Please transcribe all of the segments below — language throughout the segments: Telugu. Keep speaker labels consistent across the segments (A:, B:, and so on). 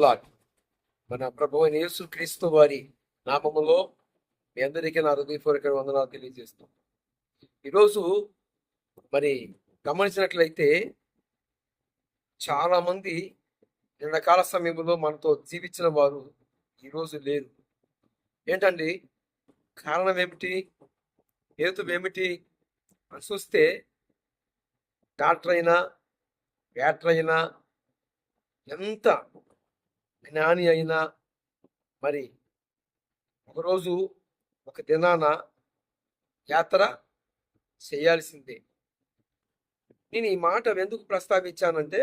A: లాడ్ మన ప్రభు అయిన యేసు క్రీస్తు వారి నామములో మీ అందరికీ నా హృదయపూర్వక వందనాలు తెలియజేస్తాం. ఈరోజు మరి గమనించినట్లయితే చాలామంది నిన్నకాల సమయంలో మనతో జీవించిన వారు ఈరోజు లేరు. ఏంటండి? కారణం ఏమిటి? హేతు ఏమిటి? అని చూస్తే డాక్టర్ అయినా బ్యాటర్ అయినా ఎంత జ్ఞాని అయినా మరి ఒకరోజు ఒక దినాన యాత్ర చేయాల్సిందే. నేను ఈ మాట ఎందుకు ప్రస్తావించానంటే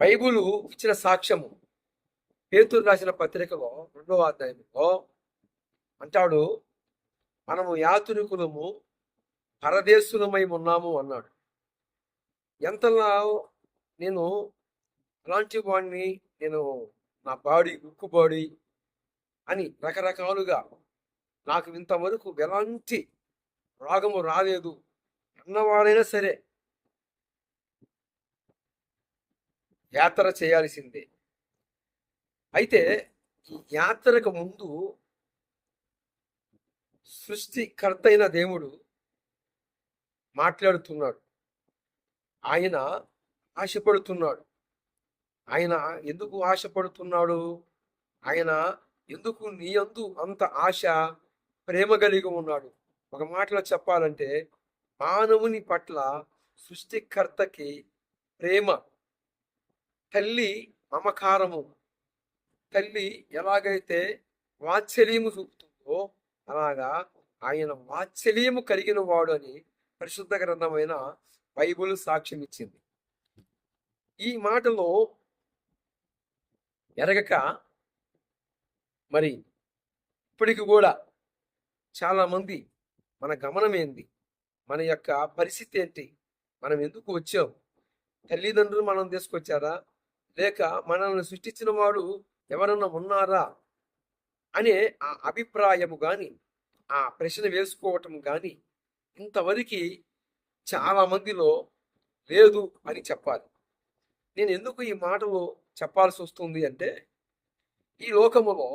A: బైబులు ఇచ్చిన సాక్ష్యము. పేతురు రాసిన పత్రికలో రెండవ అధ్యాయంలో అంటాడు మనము యాత్రికులము పరదేశులమై ఉన్నాము అన్నాడు. ఎంతలా నేను అలాంటి వాడిని నేను నా బాడీ ఉక్కు బాడీ అని రకరకాలుగా నాకు ఇంతవరకు ఎలాంటి రోగము రాలేదు. అన్నవాడైనా సరే యాత్ర చేయాల్సిందే. అయితే ఈ యాత్రకు ముందు సృష్టికర్త అయిన దేవుడు మాట్లాడుతున్నాడు. ఆయన ఆశపడుతున్నాడు. ఆయన ఎందుకు ఆశపడుతున్నాడు? ఆయన ఎందుకు నీ అందు అంత ఆశ ప్రేమ కలిగి ఉన్నాడు? ఒక మాటలో చెప్పాలంటే మానవుని పట్ల సృష్టికర్తకి ప్రేమ తల్లి మమకారము తల్లి ఎలాగైతే వాత్సల్యము చూపుతుందో అలాగా ఆయన వాత్సల్యము కలిగిన వాడు అని పరిశుద్ధ గ్రంథమైన బైబుల్ సాక్ష్యం ఇచ్చింది ఈ మాటలో ఎరగక మరి ఇప్పటికి కూడా చాలామంది మన గమనం ఏంది? మన యొక్క పరిస్థితి ఏంటి? మనం ఎందుకు వచ్చాం? తల్లిదండ్రులు మనం తీసుకొచ్చారా? లేక మనల్ని సృష్టించిన వాడు ఎవరన్నా ఉన్నారా? అనే ఆ అభిప్రాయము కానీ ఆ ప్రశ్న వేసుకోవటం కానీ ఇంతవరకు చాలా మందిలో లేదు అని చెప్పాలి. నేను ఎందుకు ఈ మాటలు చెప్పాల్సి వస్తుంది అంటే ఈ లోకములో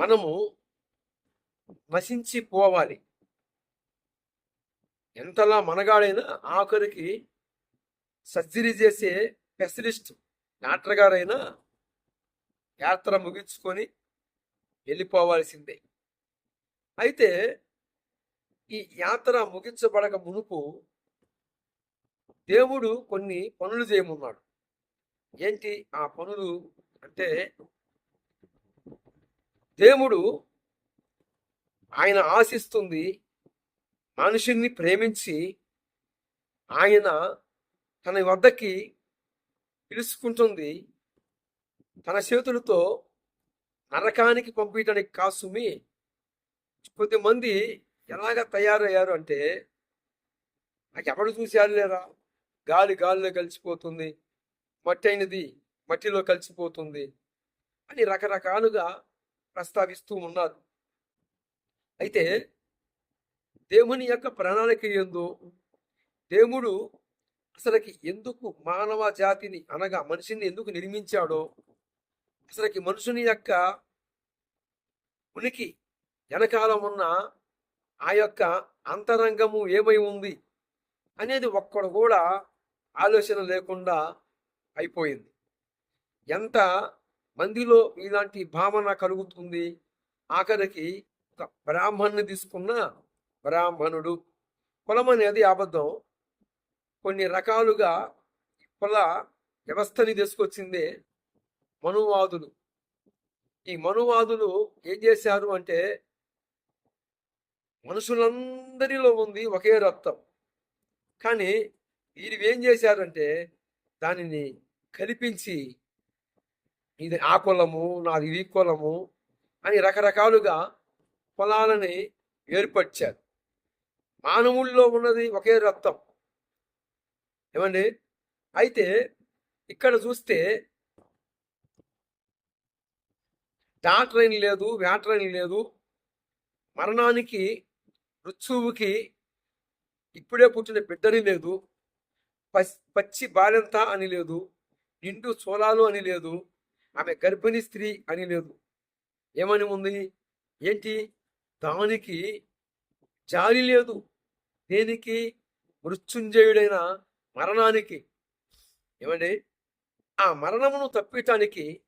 A: మనము నశించిపోవాలి. ఎంతలా మనగాడైనా ఆఖరికి సర్జరీ చేసే స్పెషలిస్ట్ డాక్టర్ గారైనా యాత్ర ముగించుకొని వెళ్ళిపోవాల్సిందే. అయితే ఈ యాత్ర ముగించబడక మునుపు దేవుడు కొన్ని పనులు చేయమన్నాడు. ఏంటి ఆ పనులు అంటే దేవుడు ఆయన ఆశిస్తుంది మనుషుల్ని ప్రేమించి ఆయన తన వద్దకి పిలుచుకుంటుంది. తన చేతులతో నరకానికి పంపించడానికి కాసుమి. కొద్దిమంది ఎలాగ తయారయ్యారు అంటే నాకు ఎవడు చూశారు లేరా? గాలి గాలిలో కలిసిపోతుంది మట్టి అయినది మట్టిలో కలిసిపోతుంది అని రకరకాలుగా ప్రస్తావిస్తూ ఉన్నారు. అయితే దేవుని యొక్క ప్రణాళిక ఎందు దేవుడు అసలుకి ఎందుకు మానవ జాతిని అనగా మనిషిని ఎందుకు నిర్మించాడో అసలుకి మనుషుని యొక్క ఉనికి వెనకాలం ఉన్న ఆ యొక్క అంతరంగము ఏమై ఉంది అనేది ఒక్కడు కూడా ఆలోచన లేకుండా అయిపోయింది. ఎంత మందిలో ఇలాంటి భావన కలుగుతుంది? ఆఖరికి ఒక బ్రాహ్మణ్ణి తీసుకున్న బ్రాహ్మణుడు. కులం అనేది అబద్ధం. కొన్ని రకాలుగా కుల వ్యవస్థని తీసుకొచ్చిందే మనువాదులు. ఈ మనువాదులు ఏం చేశారు అంటే మనుషులందరిలో ఉంది ఒకే రక్తం. కానీ వీరు ఏం చేశారంటే దానిని కల్పించి ఇది ఆ కులము నాది ఈ కులము అని రకరకాలుగా కులాలని ఏర్పరిచారు. మానవుల్లో ఉన్నది ఒకే రక్తం. ఏమండి? అయితే ఇక్కడ చూస్తే డాక్టర్ లేదు వ్యాటర్ అని లేదు. మరణానికి మృత్యువుకి ఇప్పుడే పుట్టిన బిడ్డని లేదు. పచ్చి పచ్చి బాలెంత అని లేదు. నిండు చోళాలు అని లేదు. ఆమె గర్భిణీ స్త్రీ అని లేదు. ఏమని ఉంది? ఏంటి? దానికి జాలి లేదు. దేనికి? మృత్యుంజయుడైన మరణానికి. ఏమండి? ఆ మరణమును తప్పించడానికి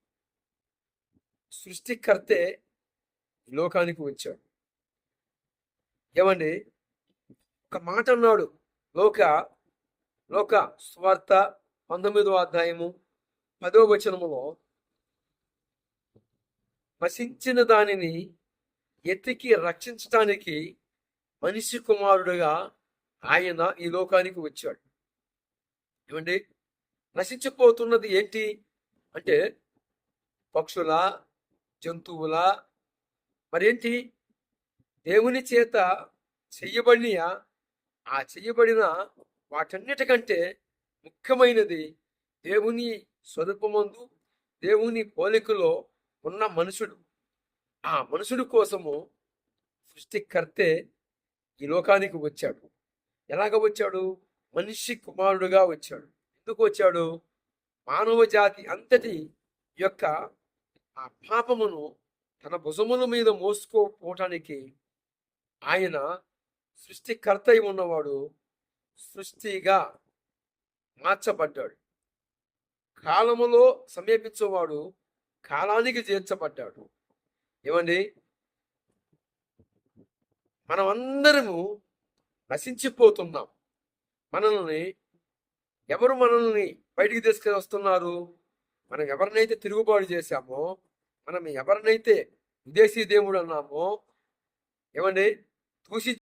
A: సృష్టికర్తే లోకానికి వచ్చాడు. ఏమండి? ఒక మాట అన్నాడు. లోక లోక స్వార్థ పంతొమ్మిదో అధ్యాయము పదో వచనములో నశించిన దానిని ఎతికి రక్షించటానికి మనిషి కుమారుడుగా ఆయన ఈ లోకానికి వచ్చాడు. ఏమండి? నశించిపోతున్నది ఏంటి? అంటే పక్షుల జంతువుల మరేంటి? దేవుని చేత చెయ్యబడిన ఆ చెయ్యబడిన వాటన్నిటికంటే ముఖ్యమైనది దేవుని స్వరూపమందు దేవుని పోలికలో ఉన్న మనుషుడు. ఆ మనుషుడు కోసము సృష్టికర్తే ఈ లోకానికి వచ్చాడు. ఎలాగ వచ్చాడు? మనిషి కుమారుడుగా వచ్చాడు. ఎందుకు వచ్చాడు? మానవ జాతి అంతటి యొక్క ఆ పాపమును తన భుజముల మీద మోసుకోపోవటానికి ఆయన సృష్టికర్త అయి ఉన్నవాడు సృష్టిగా మార్చబడ్డాడు. కాలములో సమీపించేవాడు కాలానికి చేర్చబడ్డాడు. ఏమండి? మనమందరము నశించిపోతున్నాం. మనల్ని ఎవరు మనల్ని బయటికి తీసుకొని వస్తున్నారు? మనం ఎవరినైతే తిరుగుబాటు చేశామో మనం ఎవరినైతే విదేశీ దేవుడు అన్నామో ఏమండి? Ось